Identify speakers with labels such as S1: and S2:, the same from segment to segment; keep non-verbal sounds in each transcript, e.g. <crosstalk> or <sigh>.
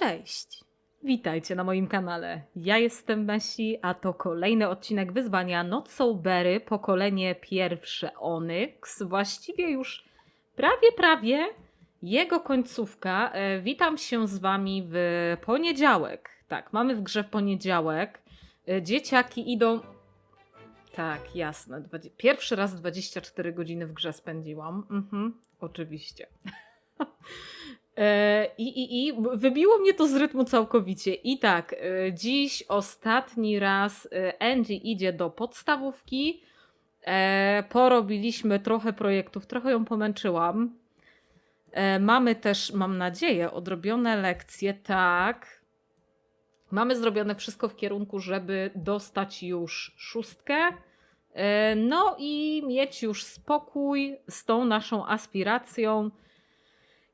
S1: Cześć! Witajcie na moim kanale. Ja jestem Messi, a to kolejny odcinek wyzwania Not So Berry, pokolenie pierwsze Onyx. Właściwie już prawie, prawie jego końcówka. E, Witam się z wami w poniedziałek. Tak, mamy w grze w poniedziałek. E, Dzieciaki idą... Tak, jasne. Pierwszy raz 24 godziny w grze spędziłam. Mhm, oczywiście. <laughs> E, I, i, I wybiło mnie to z rytmu całkowicie. I tak, e, dziś ostatni raz e, Angie idzie do podstawówki. Porobiliśmy trochę projektów, trochę ją pomęczyłam. Mamy też, mam nadzieję, odrobione lekcje, tak. Mamy zrobione wszystko w kierunku, żeby dostać już szóstkę. No i mieć już spokój z tą naszą aspiracją.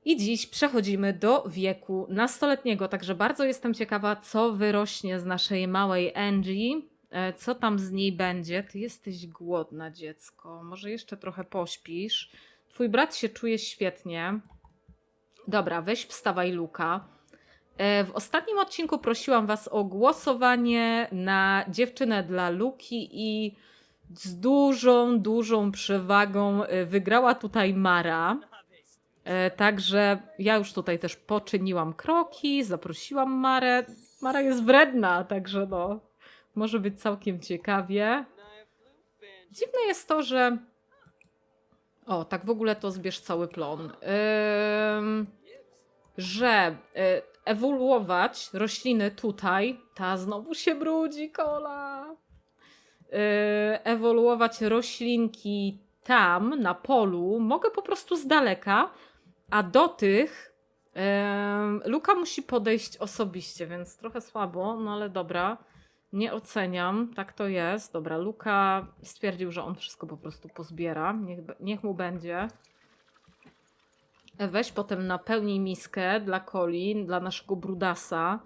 S1: I dziś przechodzimy do wieku nastoletniego, także bardzo jestem ciekawa, co wyrośnie z naszej małej Angie. E, Co tam z niej będzie? Ty jesteś głodna, dziecko. Może jeszcze trochę pośpisz. Twój brat się czuje świetnie. Dobra, weź wstawaj, Luka. E, W ostatnim odcinku prosiłam Was o głosowanie na dziewczynę dla Luki i z dużą, dużą przewagą e, wygrała tutaj Mara. E, Także ja już tutaj też poczyniłam kroki, zaprosiłam Marę. Mara jest wredna, także no, może być całkiem ciekawie. Dziwne jest to, że. O, tak w ogóle to zbierz cały plon. Że y, ewoluować rośliny tutaj. Ta znowu się brudzi, kola. Y, ewoluować roślinki tam, na polu, mogę po prostu z daleka, a do tych em, Luka musi podejść osobiście, więc trochę słabo, no ale dobra. Nie oceniam, tak to jest. Dobra, Luka stwierdził, że on wszystko po prostu pozbiera. Niech, niech mu będzie. Weź potem napełnij miskę dla Coli, dla naszego brudasa.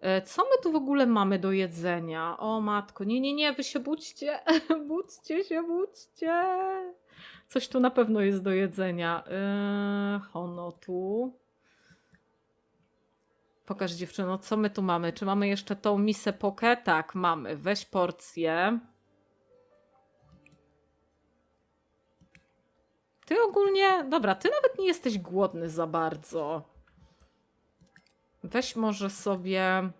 S1: E, Co my tu w ogóle mamy do jedzenia? O matko, nie, nie, nie, wy się budźcie, <laughs> budźcie się, budźcie. Coś tu na pewno jest do jedzenia. Yy, hono tu. Pokaż dziewczyno, co my tu mamy? Czy mamy jeszcze tą misę pokę? Tak, mamy. Weź porcję. Ty ogólnie, dobra, ty nawet nie jesteś głodny za bardzo. Weź może sobie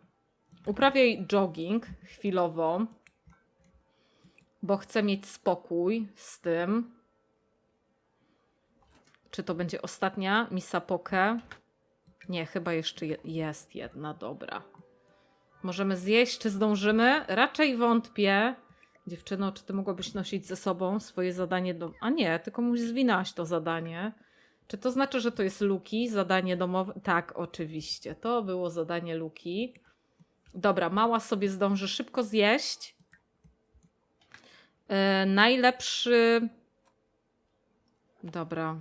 S1: uprawiaj jogging chwilowo, bo chcę mieć spokój z tym. Czy to będzie ostatnia misa poke? Nie, chyba jeszcze je- jest jedna, dobra. Możemy zjeść, czy zdążymy? Raczej wątpię. Dziewczyno, czy ty mogłabyś nosić ze sobą swoje zadanie do... A nie, ty komuś zwinałaś to zadanie. Czy to znaczy, że to jest Luki, zadanie domowe? Tak, oczywiście. To było zadanie Luki. Dobra, mała sobie zdąży szybko zjeść. E, najlepszy... Dobra.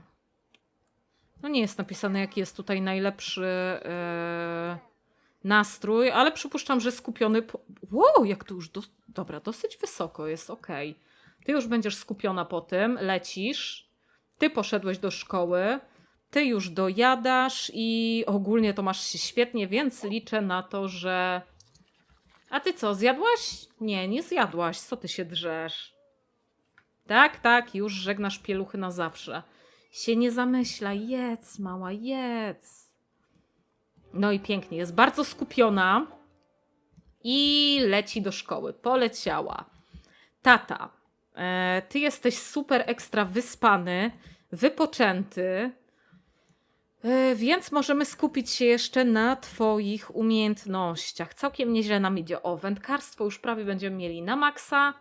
S1: No nie jest napisane, jaki jest tutaj najlepszy e, nastrój, ale przypuszczam, że skupiony. Po... Wow, jak to już. Dos... Dobra, dosyć wysoko jest, ok. Ty już będziesz skupiona po tym, lecisz. Ty poszedłeś do szkoły. Ty już dojadasz i ogólnie to masz się świetnie, więc liczę na to, że. A ty co, zjadłaś? Nie, nie zjadłaś. Co ty się drzesz? Tak, tak, już żegnasz pieluchy na zawsze się nie zamyśla. Jedz, mała, jedz. No i pięknie, jest bardzo skupiona i leci do szkoły. Poleciała. Tata, e, ty jesteś super ekstra wyspany, wypoczęty, e, więc możemy skupić się jeszcze na Twoich umiejętnościach. Całkiem nieźle nam idzie. O, wędkarstwo już prawie będziemy mieli na maksa.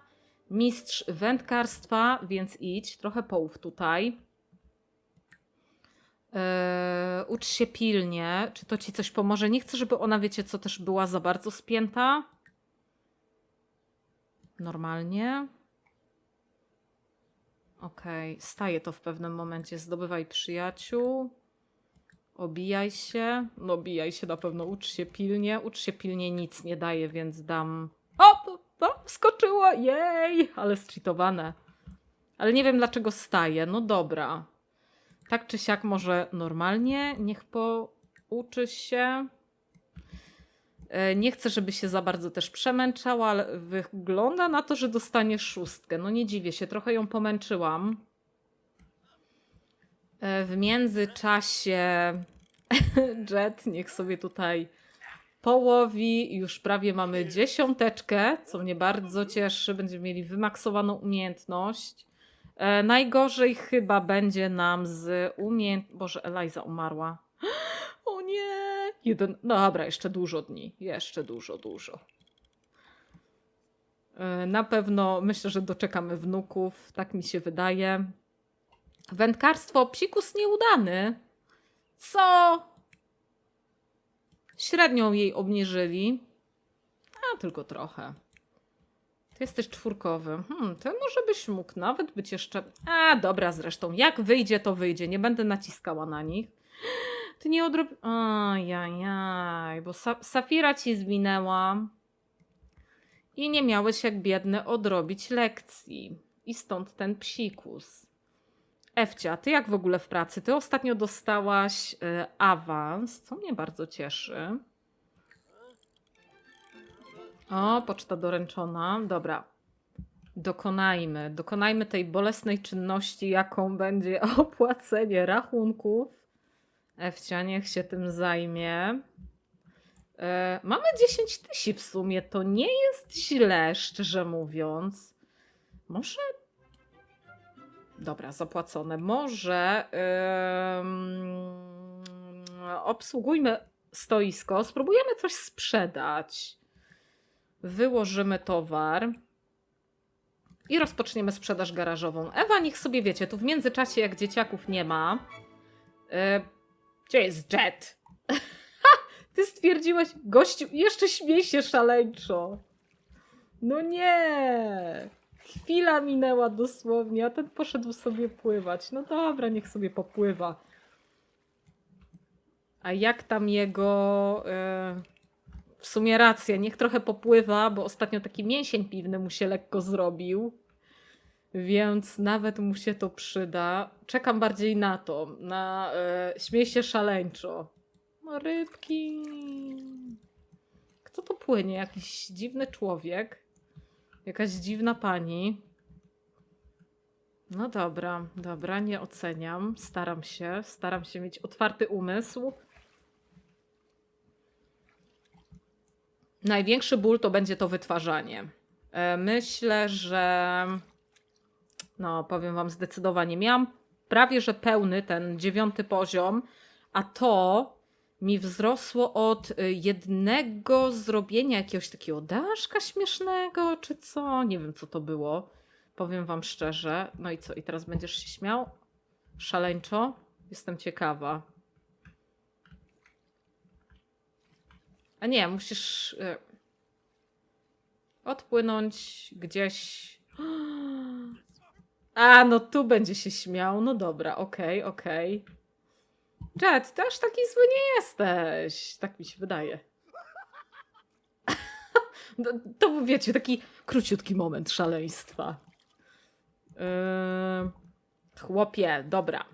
S1: Mistrz wędkarstwa, więc idź, trochę połów tutaj. Eee, ucz się pilnie. Czy to ci coś pomoże? Nie chcę, żeby ona, wiecie co, też była za bardzo spięta. Normalnie. Okej, staje to w pewnym momencie. Zdobywaj przyjaciół. Obijaj się. No, obijaj się na pewno. Ucz się pilnie. Ucz się pilnie nic nie daje, więc dam. O! to- to Wskoczyła! Jej! Ale zcheatowane. Ale nie wiem dlaczego staje. No dobra. Tak czy siak może normalnie, niech pouczy się. E, Nie chcę, żeby się za bardzo też przemęczała, ale wygląda na to, że dostanie szóstkę. No nie dziwię się, trochę ją pomęczyłam. E, W międzyczasie <laughs> Jet niech sobie tutaj połowi. Już prawie mamy dziesiąteczkę, co mnie bardzo cieszy. Będziemy mieli wymaksowaną umiejętność. E, najgorzej chyba będzie nam z umiejęt... Boże, Eliza umarła. <gasps> O nie! Jeden... No dobra, jeszcze dużo dni. Jeszcze dużo, dużo. E, Na pewno myślę, że doczekamy wnuków. Tak mi się wydaje. Wędkarstwo psikus nieudany. Co? Średnią jej obniżyli. A, tylko trochę. Ty jesteś czwórkowy. Hmm, może byś mógł nawet być jeszcze... A, dobra zresztą. Jak wyjdzie, to wyjdzie. Nie będę naciskała na nich. Ty nie odrob... Ajajaj, bo Sa Safira ci zwinęła. I nie miałeś jak biedny odrobić lekcji. I stąd ten psikus. Ewcia, ty jak w ogóle w pracy? Ty ostatnio dostałaś y, awans, co mnie bardzo cieszy. O, poczta doręczona. Dobra. Dokonajmy. Dokonajmy tej bolesnej czynności, jaką będzie <laughs> opłacenie rachunków. Ewcia, niech się tym zajmie. E, mamy 10 tysięcy w sumie. To nie jest źle, szczerze mówiąc. Może Dobra, zapłacone. Może ym, obsługujmy stoisko, spróbujemy coś sprzedać. Wyłożymy towar i rozpoczniemy sprzedaż garażową. Ewa, niech sobie wiecie, tu w międzyczasie, jak dzieciaków nie ma. y, gdzie jest Jet? <laughs> Ty stwierdziłeś, gościu, jeszcze śmiej się szaleńczo. No nie. Chwila minęła dosłownie, a ten poszedł sobie pływać. No dobra, niech sobie popływa. A jak tam jego. e, w sumie racja, niech trochę popływa, bo ostatnio taki mięsień piwny mu się lekko zrobił. Więc nawet mu się to przyda. Czekam bardziej na to. Na e, śmiej się szaleńczo. No rybki. Kto to płynie? Jakiś dziwny człowiek. Jakaś dziwna pani. No dobra, dobra, nie oceniam. Staram się, staram się mieć otwarty umysł. Największy ból to będzie to wytwarzanie. E, Myślę, że. No, powiem Wam zdecydowanie. Miałam prawie że pełny ten dziewiąty poziom, a to mi wzrosło od y, jednego zrobienia jakiegoś takiego daszka śmiesznego, czy co? Nie wiem, co to było. Powiem wam szczerze. No i co? I teraz będziesz się śmiał? Szaleńczo? Jestem ciekawa. A nie, musisz y, odpłynąć gdzieś. <gasps> A, no tu będzie się śmiał. No dobra, okej, okej. Jet, ty aż taki zły nie jesteś. Tak mi się wydaje. <laughs> No, to był, wiecie, taki króciutki moment szaleństwa. Yy, chłopie, dobra.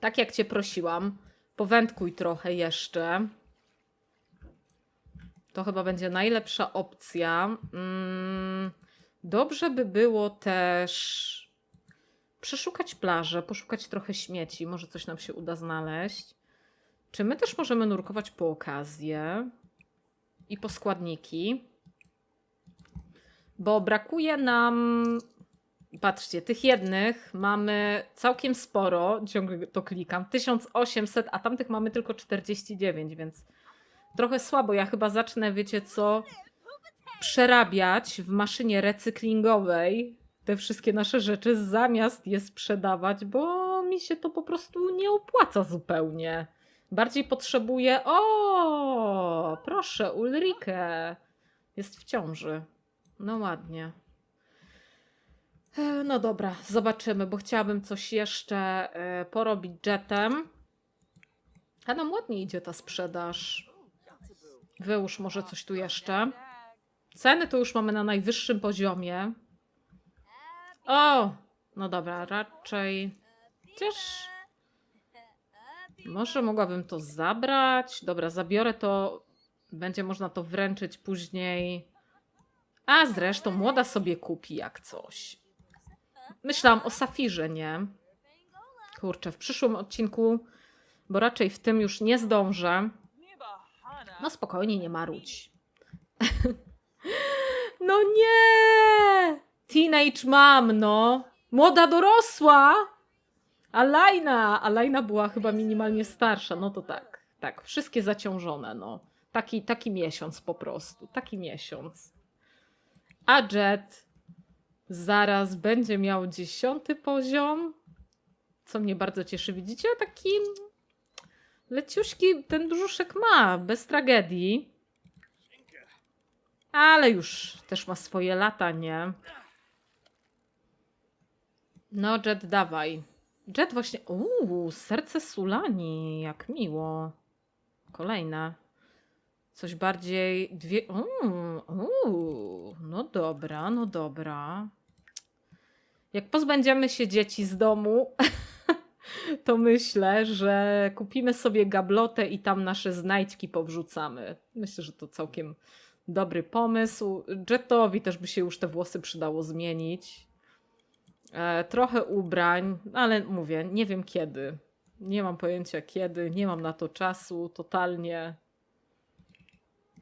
S1: Tak jak cię prosiłam, powędkuj trochę jeszcze. To chyba będzie najlepsza opcja. Mm, dobrze by było też przeszukać plażę, poszukać trochę śmieci, może coś nam się uda znaleźć. Czy my też możemy nurkować po okazję i po składniki? Bo brakuje nam. Patrzcie, tych jednych mamy całkiem sporo, ciągle to klikam, 1800, a tamtych mamy tylko 49, więc trochę słabo. Ja chyba zacznę, wiecie co, przerabiać w maszynie recyklingowej te wszystkie nasze rzeczy, zamiast je sprzedawać, bo mi się to po prostu nie opłaca zupełnie. Bardziej potrzebuję. O, proszę, Ulrike jest w ciąży. No ładnie. E, No dobra, zobaczymy, bo chciałabym coś jeszcze e, porobić jetem. A nam ładnie idzie ta sprzedaż. Wyłóż może coś tu jeszcze. Ceny to już mamy na najwyższym poziomie. O! No dobra, raczej. Chociaż. Może mogłabym to zabrać. Dobra, zabiorę to Będzie można to wręczyć później. A zresztą młoda sobie kupi jak coś. Myślałam o Safirze, nie? Kurczę, w przyszłym odcinku, bo raczej w tym już nie zdążę. No spokojnie, nie marudź. <laughs> no nie! Teenage mom, no. Młoda dorosła! Alajna! Alajna była chyba minimalnie starsza, no to tak. Tak, wszystkie zaciążone, no. Taki, taki miesiąc po prostu, taki miesiąc. A Jet zaraz będzie miał dziesiąty poziom, co mnie bardzo cieszy. Widzicie, taki leciuśki ten brzuszek ma, bez tragedii. Ale już też ma swoje lata, nie? No, Jet, dawaj. Jet właśnie. Uuu, serce Sulani, jak miło. Kolejne. Coś bardziej. Dwie. Uuu, no dobra, no dobra. Jak pozbędziemy się dzieci z domu, <laughs> to myślę, że kupimy sobie gablotę i tam nasze znajdźki powrzucamy. Myślę, że to całkiem dobry pomysł. Jetowi też by się już te włosy przydało zmienić. E, trochę ubrań, ale mówię, nie wiem kiedy. Nie mam pojęcia kiedy, nie mam na to czasu totalnie.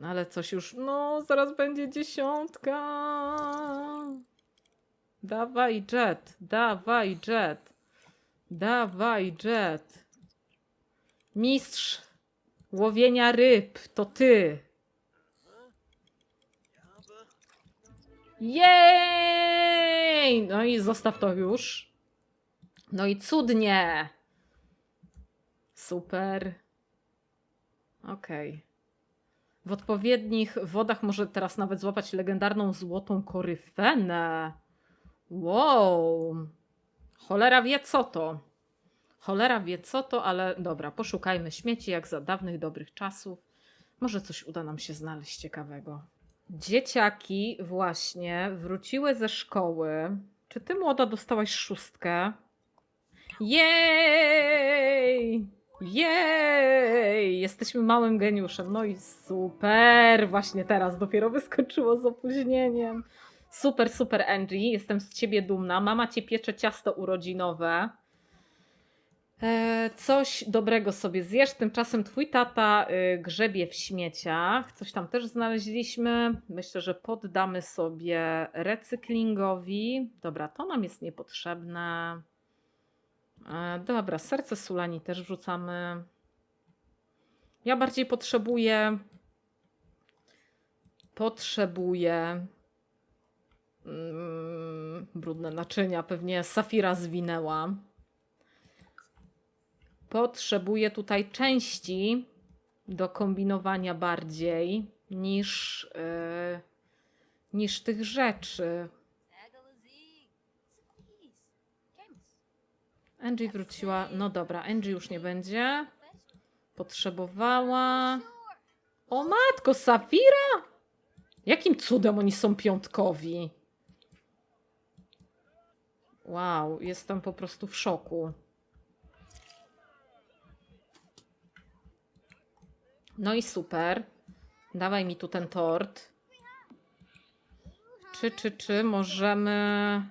S1: Ale coś już, no, zaraz będzie dziesiątka. Dawaj jet, dawaj jet, dawaj jet. Mistrz łowienia ryb, to ty. Jej! No i zostaw to już. No i cudnie. Super. Okej. W odpowiednich wodach może teraz nawet złapać legendarną złotą koryfenę. Wow. Cholera wie co to. Cholera wie co to, ale dobra, poszukajmy śmieci jak za dawnych dobrych czasów. Może coś uda nam się znaleźć ciekawego. Dzieciaki właśnie wróciły ze szkoły. Czy ty młoda dostałaś szóstkę? Jej! Jej! Jesteśmy małym geniuszem. No i super! Właśnie teraz dopiero wyskoczyło z opóźnieniem. Super, super Angie. Jestem z ciebie dumna. Mama cię piecze ciasto urodzinowe. E, coś dobrego sobie zjesz. Tymczasem twój tata y, grzebie w śmieciach. Coś tam też znaleźliśmy. Myślę, że poddamy sobie recyklingowi. Dobra, to nam jest niepotrzebne. E, dobra, serce Sulani też wrzucamy. Ja bardziej potrzebuję. Potrzebuję. Mm, brudne naczynia. Pewnie Safira zwinęła. Potrzebuję tutaj części do kombinowania bardziej niż, yy, niż tych rzeczy. Angie wróciła. No dobra, Angie już nie będzie. Potrzebowała. O matko, Safira? Jakim cudem oni są piątkowi? Wow, jestem po prostu w szoku. No i super. Dawaj mi tu ten tort. Czy, czy, czy możemy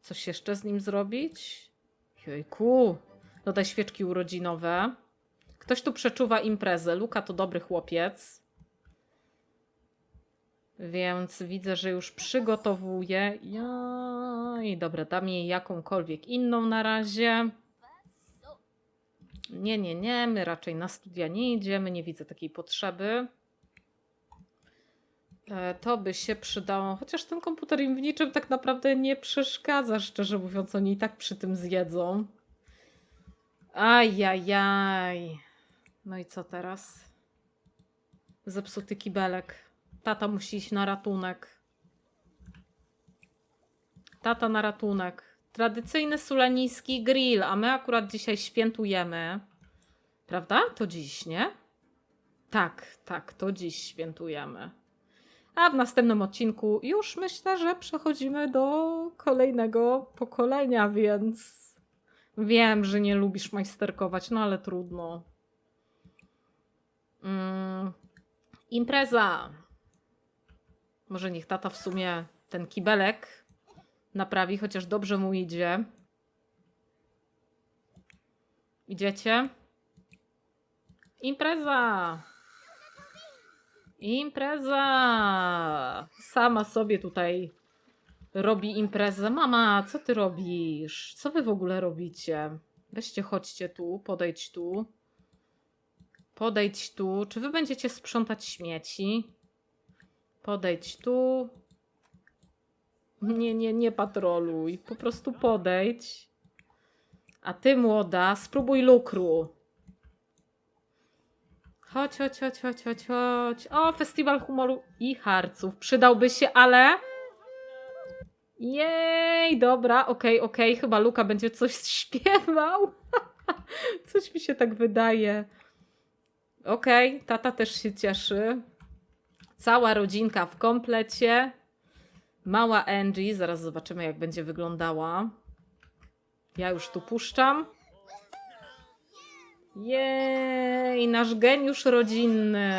S1: coś jeszcze z nim zrobić? Jejku. Dodaj świeczki urodzinowe. Ktoś tu przeczuwa imprezę. Luka to dobry chłopiec. Więc widzę, że już przygotowuje. Jaj, dobra, dam jej jakąkolwiek inną na razie. Nie, nie, nie, my raczej na studia nie idziemy, nie widzę takiej potrzeby. E, To by się przydało, chociaż ten komputer im w niczym tak naprawdę nie przeszkadza, szczerze mówiąc, oni i tak przy tym zjedzą. Ajajaj. No i co teraz? Zepsuty kibelek. Tata musi iść na ratunek. Tata na ratunek. Tradycyjny sulanijski grill, a my akurat dzisiaj świętujemy. Prawda? To dziś, nie? Tak, tak, to dziś świętujemy. A w następnym odcinku już myślę, że przechodzimy do kolejnego pokolenia, więc wiem, że nie lubisz majsterkować, no ale trudno. Mm, impreza. Może niech tata w sumie ten kibelek naprawi, chociaż dobrze mu idzie. Idziecie? Impreza! Impreza! Sama sobie tutaj robi imprezę. Mama, co ty robisz? Co wy w ogóle robicie? Weźcie, chodźcie tu, podejdź tu. Podejdź tu. Czy wy będziecie sprzątać śmieci? Podejdź tu. Nie, nie, nie patroluj. Po prostu podejdź. A ty, młoda, spróbuj lukru. Chodź, chodź, chodź, chodź, chodź, chodź. O, festiwal humoru i harców. Przydałby się, ale... Jej, dobra, okej, okej. Chyba Luka będzie coś <laughs> śpiewał. coś mi się tak wydaje. Okej, tata też się cieszy. Cała rodzinka w komplecie. Mała Angie, zaraz zobaczymy jak będzie wyglądała. Ja już tu puszczam. Jej, nasz geniusz rodzinny.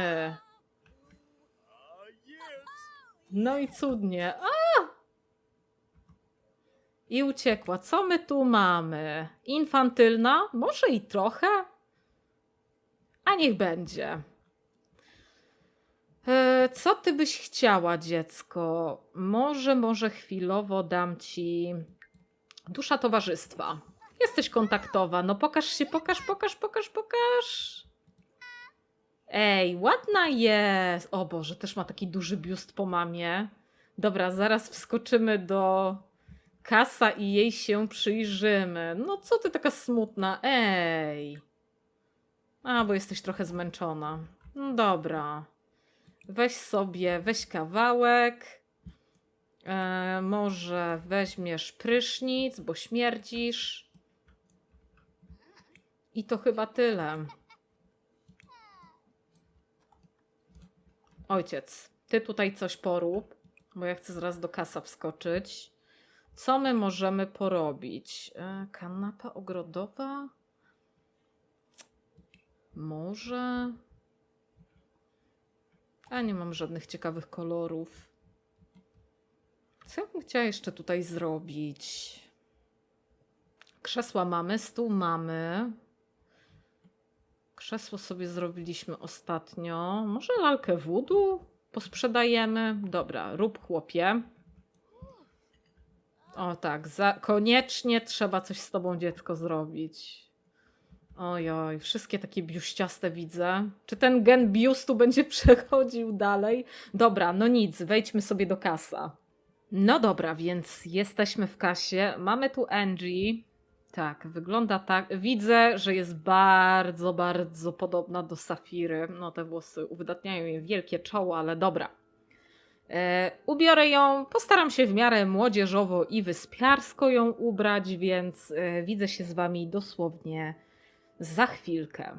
S1: No i cudnie. A! I uciekła. Co my tu mamy? Infantylna? Może i trochę? A niech będzie. E, Co ty byś chciała, dziecko? Może, może chwilowo dam ci dusza towarzystwa. Jesteś kontaktowa. No pokaż się, pokaż, pokaż, pokaż, pokaż. Ej, ładna jest. O Boże, też ma taki duży biust po mamie. Dobra, zaraz wskoczymy do kasa i jej się przyjrzymy. No co ty taka smutna? Ej. A, bo jesteś trochę zmęczona. No dobra. Weź sobie, weź kawałek. E, może weźmiesz prysznic, bo śmierdzisz. I to chyba tyle. Ojciec, ty tutaj coś porób, bo ja chcę zaraz do kasa wskoczyć. Co my możemy porobić? E, kanapa ogrodowa? Może. A nie mam żadnych ciekawych kolorów. Co bym chciała jeszcze tutaj zrobić? Krzesła mamy, stół mamy. Krzesło sobie zrobiliśmy ostatnio. Może lalkę wudu posprzedajemy? Dobra, rób chłopie. O tak, koniecznie trzeba coś z tobą dziecko zrobić. Ojoj, wszystkie takie biuściaste widzę. Czy ten gen biustu będzie <laughs> przechodził dalej? Dobra, no nic, wejdźmy sobie do kasa. No dobra, więc jesteśmy w kasie. Mamy tu Angie. Tak, wygląda tak. Widzę, że jest bardzo, bardzo podobna do Safiry. No te włosy uwydatniają jej wielkie czoło, ale dobra. E, ubiorę ją, postaram się w miarę młodzieżowo i wyspiarsko ją ubrać, więc e, widzę się z wami dosłownie za chwilkę.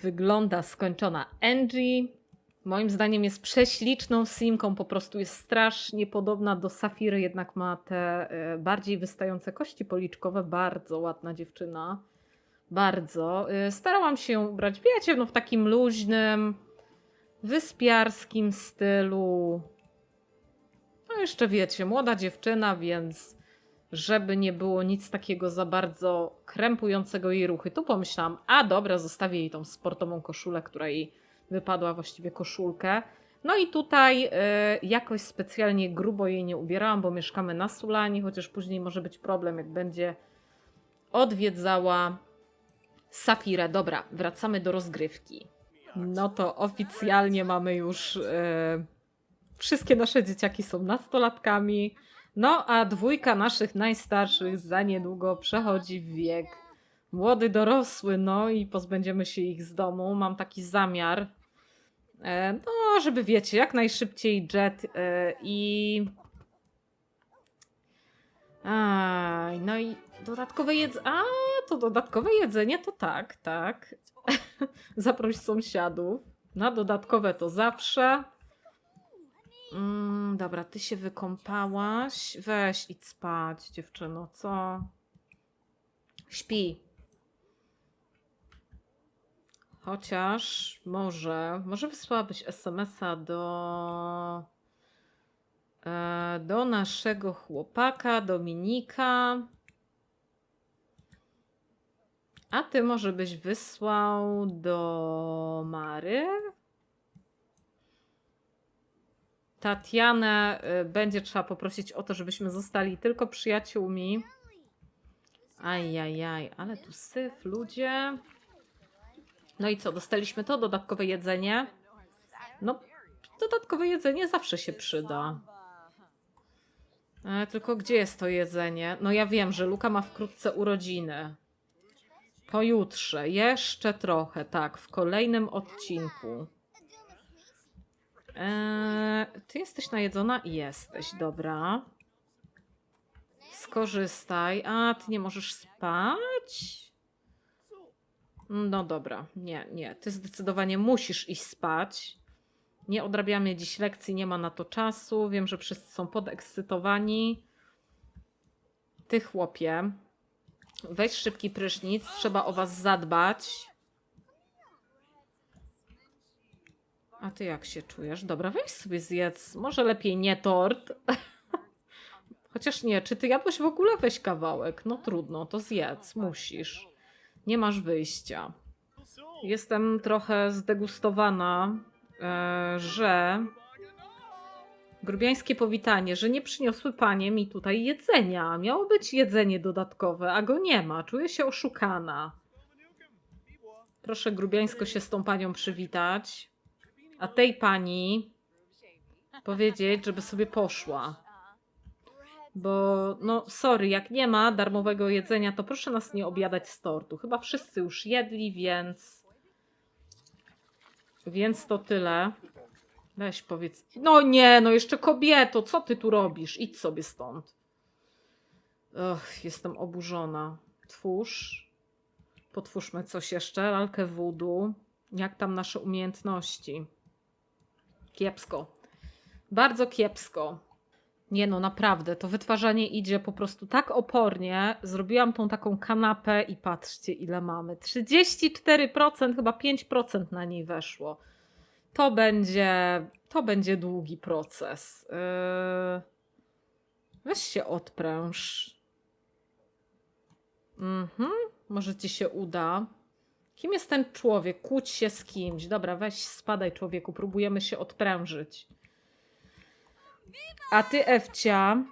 S1: Wygląda skończona Angie. Moim zdaniem jest prześliczną simką, po prostu jest strasznie podobna do Safiry, jednak ma te e, bardziej wystające kości policzkowe. Bardzo ładna dziewczyna. Bardzo. E, Starałam się ją ubrać, wiecie, no w takim luźnym, wyspiarskim stylu. No jeszcze wiecie, młoda dziewczyna, więc żeby nie było nic takiego za bardzo krępującego jej ruchy. Tu pomyślałam, a dobra, zostawię jej tą sportową koszulę, która jej wypadła, właściwie koszulkę. No i tutaj y, jakoś specjalnie grubo jej nie ubierałam, bo mieszkamy na Sulani, chociaż później może być problem, jak będzie odwiedzała Safirę. Dobra, wracamy do rozgrywki. No to oficjalnie mamy już y, wszystkie nasze dzieciaki są nastolatkami. No a dwójka naszych najstarszych za niedługo przechodzi w wiek młody, dorosły, no i pozbędziemy się ich z domu. Mam taki zamiar, e, no żeby wiecie, jak najszybciej jet e, i... Aj, no i dodatkowe jedzenie. A, to dodatkowe jedzenie to tak, tak. <laughs> Zaproś sąsiadów. Na dodatkowe to zawsze. Mm, dobra, ty się wykąpałaś. Weź idź spać, dziewczyno, co? Śpi. Chociaż może, może wysłałabyś SMS-a do e, do naszego chłopaka Dominika. A ty może byś wysłał do Mary? Tatianę y, będzie trzeba poprosić o to, żebyśmy zostali tylko przyjaciółmi. Ajajaj, ale tu syf, ludzie. No i co, dostaliśmy to? Dodatkowe jedzenie? No, dodatkowe jedzenie zawsze się przyda. E, tylko gdzie jest to jedzenie? No ja wiem, że Luka ma wkrótce urodziny. Pojutrze, jeszcze trochę, tak, w kolejnym odcinku. Eee, ty jesteś najedzona? Jesteś, dobra. Skorzystaj. A, ty nie możesz spać? No dobra, nie, nie. Ty zdecydowanie musisz iść spać. Nie odrabiamy dziś lekcji, nie ma na to czasu. Wiem, że wszyscy są podekscytowani. Ty, chłopie, weź szybki prysznic, trzeba o was zadbać. A ty jak się czujesz? Dobra, weź sobie zjedz. Może lepiej nie tort. <laughs> Chociaż nie, czy ty jadłeś w ogóle? Weź kawałek. No trudno, to zjedz, musisz. Nie masz wyjścia. Jestem trochę zdegustowana, e, że grubiańskie powitanie, że nie przyniosły panie mi tutaj jedzenia. Miało być jedzenie dodatkowe, a go nie ma. Czuję się oszukana. Proszę grubiańsko się z tą panią przywitać. A tej pani powiedzieć, żeby sobie poszła. Bo, no, sorry, jak nie ma darmowego jedzenia, to proszę nas nie obiadać z tortu. Chyba wszyscy już jedli, więc. Więc to tyle. Weź powiedz. No nie, no jeszcze kobieto, co ty tu robisz? Idź sobie stąd. Och, jestem oburzona. Twórz. Potwórzmy coś jeszcze. Lalkę voodoo. Jak tam nasze umiejętności? Kiepsko. Bardzo kiepsko. Nie no, naprawdę, to wytwarzanie idzie po prostu tak opornie. Zrobiłam tą taką kanapę i patrzcie, ile mamy. 34%, chyba 5% na niej weszło. To będzie, to będzie długi proces. Yy... Weź się odpręż. Mhm, może ci się uda. Kim jest ten człowiek? Kłóć się z kimś. Dobra, weź spadaj człowieku, próbujemy się odprężyć. A ty, Ewcia,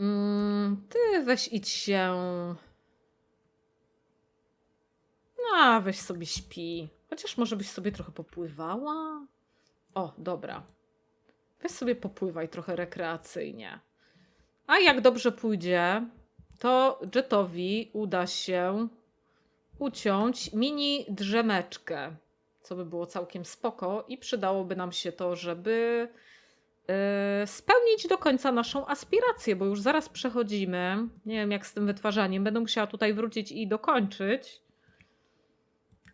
S1: mm, ty weź idź się. No, weź sobie śpi. Chociaż może byś sobie trochę popływała? O, dobra. Weź sobie popływaj trochę rekreacyjnie. A jak dobrze pójdzie, to Jetowi uda się uciąć mini drzemeczkę, co by było całkiem spoko i przydałoby nam się to, żeby yy, spełnić do końca naszą aspirację, bo już zaraz przechodzimy. Nie wiem jak z tym wytwarzaniem, będę musiała tutaj wrócić i dokończyć.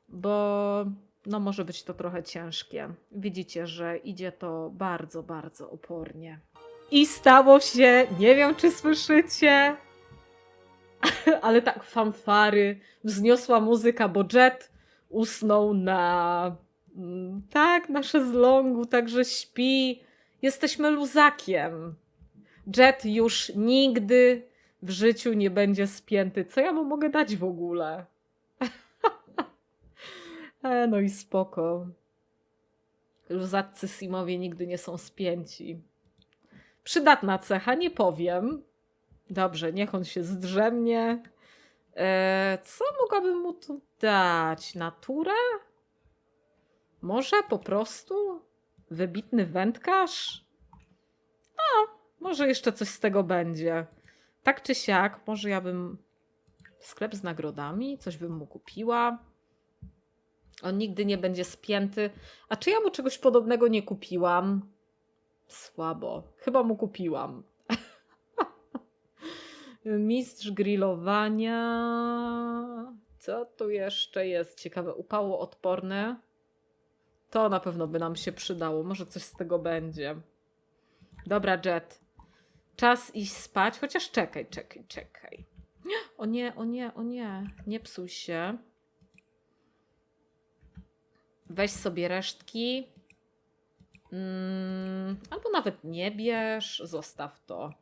S1: bo no może być to trochę ciężkie. Widzicie, że idzie to bardzo, bardzo opornie. I stało się, nie wiem czy słyszycie, <laughs> ale tak fanfary, wzniosła muzyka, bo Jet usnął na mm, tak, na szezlongu, także śpi. Jesteśmy luzakiem. Jet już nigdy w życiu nie będzie spięty. Co ja mu mogę dać w ogóle? <laughs> e, no i spoko. Luzaccy Simowie nigdy nie są spięci. Przydatna cecha, nie powiem. Dobrze, niech on się zdrzemnie. E, co mogłabym mu tu dać? Naturę? Może po prostu? Wybitny wędkarz? A, może jeszcze coś z tego będzie. Tak czy siak, może ja bym sklep z nagrodami, coś bym mu kupiła. On nigdy nie będzie spięty. A czy ja mu czegoś podobnego nie kupiłam? Słabo. Chyba mu kupiłam. Mistrz grillowania. Co tu jeszcze jest? Ciekawe, upało odporne. To na pewno by nam się przydało. Może coś z tego będzie. Dobra, Jet. Czas iść spać, chociaż czekaj, czekaj, czekaj. O nie, o nie, o nie. Nie psuj się. Weź sobie resztki. Mm, albo nawet nie bierz, zostaw to.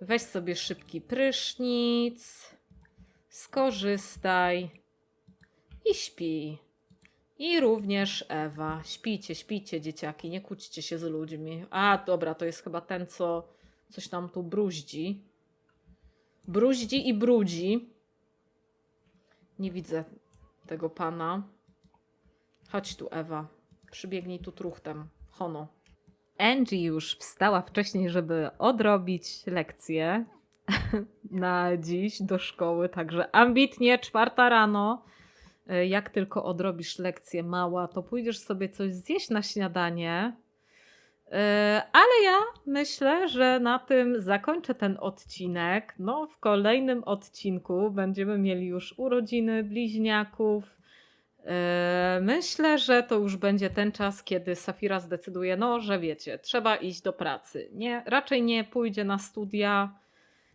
S1: Weź sobie szybki prysznic. Skorzystaj. I śpi. I również Ewa. Śpijcie, śpijcie, dzieciaki, nie kłóćcie się z ludźmi. A, dobra, to jest chyba ten, co coś tam tu bruździ. Bruździ i brudzi. Nie widzę tego pana. Chodź tu, Ewa. Przybiegnij tu truchtem. Hono. Angie już wstała wcześniej, żeby odrobić lekcję <laughs> na dziś do szkoły, także ambitnie, czwarta rano. E, Jak tylko odrobisz lekcję mała, to pójdziesz sobie coś zjeść na śniadanie. E, Ale ja myślę, że na tym zakończę ten odcinek. No, w kolejnym odcinku będziemy mieli już urodziny bliźniaków. E, Myślę, że to już będzie ten czas, kiedy Safira zdecyduje, no, że wiecie, trzeba iść do pracy. Nie, raczej nie pójdzie na studia.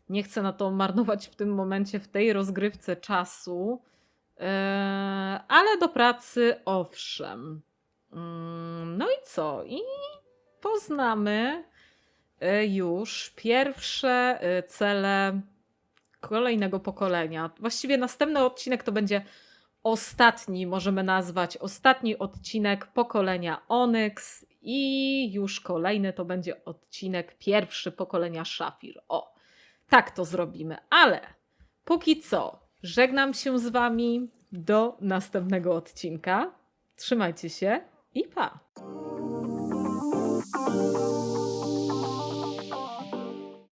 S1: Nie chcę na to marnować w tym momencie, w tej rozgrywce czasu. E, ale do pracy owszem. Mm, No i co? I poznamy e, już pierwsze e, cele kolejnego pokolenia. Właściwie następny odcinek to będzie ostatni, możemy nazwać ostatni odcinek pokolenia Onyx i już kolejny to będzie odcinek pierwszy pokolenia Szafir. O, tak to zrobimy, ale póki co żegnam się z wami do następnego odcinka. Trzymajcie się i pa!